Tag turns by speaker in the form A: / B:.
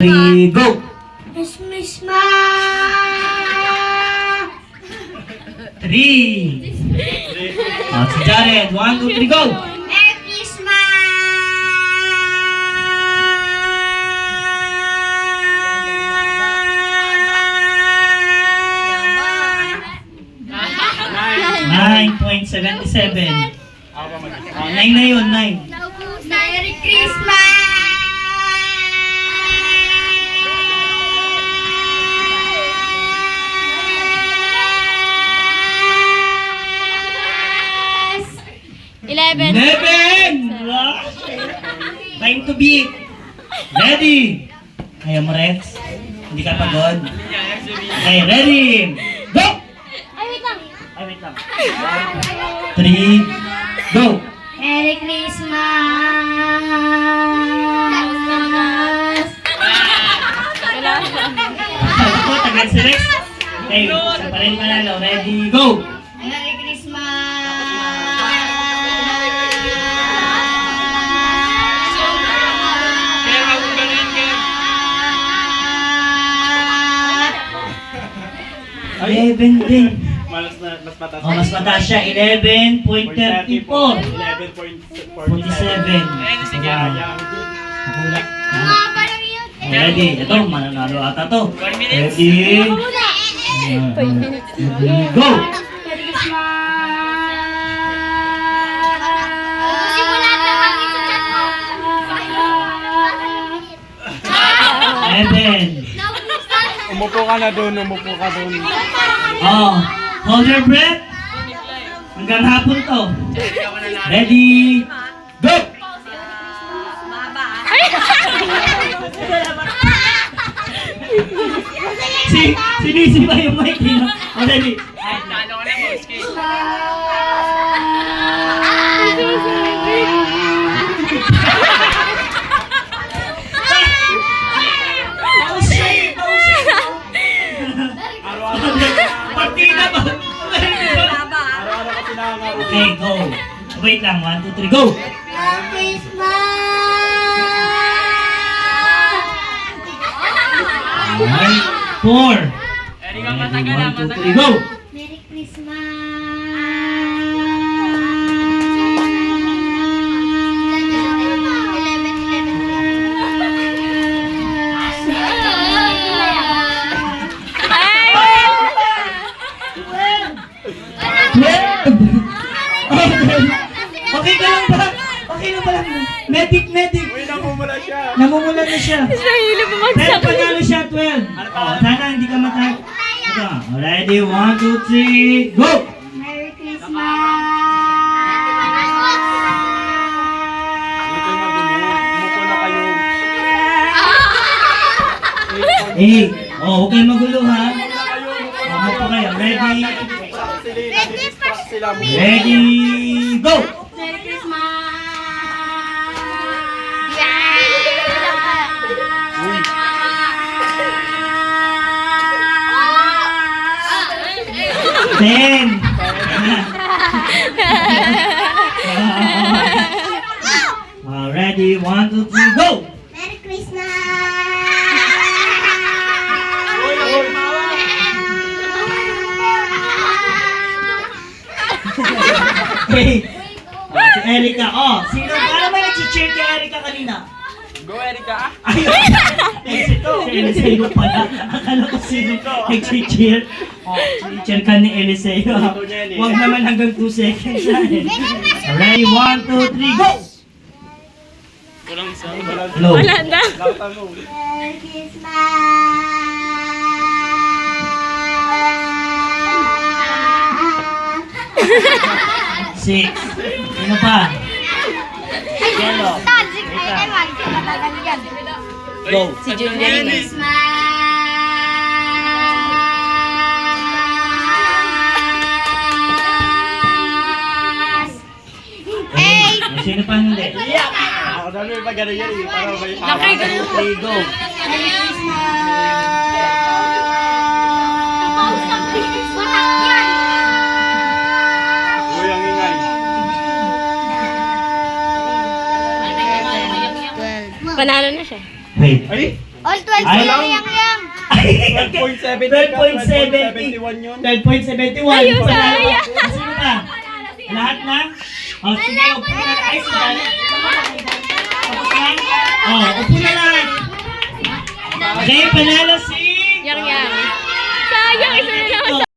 A: Three, go!
B: Christmas!
A: Three! Oh, si Jared. One, two, three, go!
B: Merry Christmas!
A: Nine point seventy-seven. Oh, nine na yun, nine.
B: Merry Christmas!
C: Eleven.
A: Eleven! Time to beat. Ready? Ayaw mo, Rex? Hindi ka pagod? Okay, ready? Go!
C: Ay, wait lang.
A: Ay, wait lang. Three, go!
B: Merry Christmas!
A: Tagal si Rex. Okay, isa pa rin panalo. Ready, go! 11 din.
D: mas, mas mataas.
A: Oh, mas mataas siya. 11.34.
D: 11.47.
A: Ayan, sige. Makulak. Ready. Ito, mananalo ata to. Ready. Go! Seven.
D: Umupo ka na doon, umupo ka doon.
A: Oh, hold your breath. Hanggang hapon to. Ready? Go! Si, sinisiba yung mic niya. Oh, ready? Okay, go. Wait lang. One, two, three, go! One, four. Ready, one, two, three, go!
B: Merry
A: Twelve! Okay ka lang ba? Okay na ba lang? Medic, medic!
D: Uy, namumula siya.
A: Namumula na siya.
C: Nahilo mo
A: Pero
C: magsabi.
A: panalo siya, 12. Oh, sana hindi ka matay. Ito, ready, one, two, three, go!
B: Merry Christmas!
A: Eh, oh, huwag kayo magulo ha. Oh, po kayo. Ready, ready, go! Ten! Oh, ready, one, two, three, go!
B: Merry Christmas!
A: Okay. Oh, si Erica. Oh, sino? Paano ba nag-cheer kay Erica kanina?
D: Go, Erika.
A: Ayun. Eh, si si Eliseo pala. Akala ko sino nag-cheer. Oh, cheer ka ni Eliseo. Huwag naman hanggang 2 seconds na eh. Ready, 1, 2, 3, go!
D: Walang isa.
A: Hello.
C: Wala na.
A: Six. Sino pa? Yellow. Go.
C: Si Julian.
B: Hey!
A: Sino pa hindi?
D: Ako dami pa ganun yan eh. Para may
C: Nakay
A: One, two, three, go.
B: Merry Christmas!
D: Uy, ang ingay.
C: Panalo na siya.
A: Wait.
D: Ay!
B: All 12
A: Ay, lang.
B: yang yang.
D: 12.70
A: 12.70
D: yun.
A: 12.71.
C: Ayun.
A: Sino pa? Lahat na? Oh, sige, upo na. Ay, sige. Tapos na? Oh, upo na lahat. Okay, panalo si